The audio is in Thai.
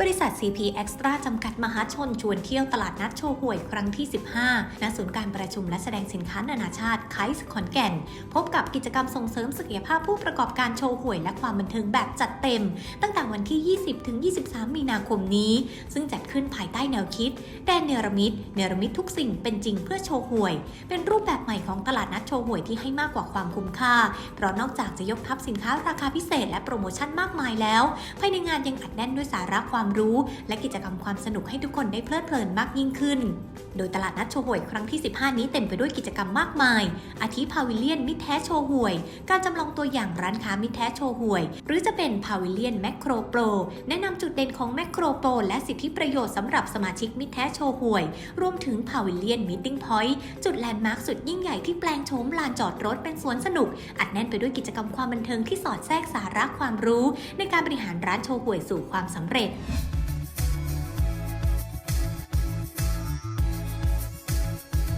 บริษัท CP Extra จำกัดมหาชนชวนเที่ยวตลาดนัดโชว์หวยครั้งที่ 15 ณ ศูนย์การประชุมและแสดงสินค้านานาชาติไคส์ขอนแก่น พบกับกิจกรรมส่งเสริมศักยภาพผู้ประกอบการโชว์หวยและความบันเทิงแบบจัดเต็ม ตั้งแต่วันที่ 20 ถึง 23 มีนาคมนี้ ซึ่งจัดขึ้นภายใต้แนวคิด แดนเนรมิต เนรมิตทุกสิ่งเป็นจริงเพื่อโชว์หวย เป็นรูปแบบใหม่ของตลาดนัดโชว์หวยที่ให้มากกว่าความคุ้มค่า เพราะนอกจากจะยกทับสินค้าราคาพิเศษและโปรโมชั่นมากมายแล้ว ภายในงานยังอัดแน่นด้วยสาระความรู้ และกิจกรรมความสนุกให้ทุกคนได้เพลิดเพลินมากยิ่งขึ้น โดยตลาดนัดโชว์หวยครั้งที่ 15 นี้เต็มไปด้วยกิจกรรมมากมาย อาทิพาวิเลียนมิแท้โชว์หวย การจำลองตัวอย่างร้านค้ามิแท้โชว์หวย หรือจะเป็นพาวิเลียนแมคโครโปรแนะนำจุดเด่นของแมคโครโปรและสิทธิประโยชน์สำหรับสมาชิกมิแท้โชว์หวย รวมถึงพาวิเลียนมิ e ติ้งพอยต์จุดแลนด์มาร์คสุดยิ่งใหญ่ที่แปลงโฉมลานจอดรถเป็นสวนสนุก อัดแน่นไปด้วยกิจกรรมความบันเทิงที่สอดแทรกสาระความรู้ ในการบริหารร้านโชว์หวยสู่ความสำเร็จ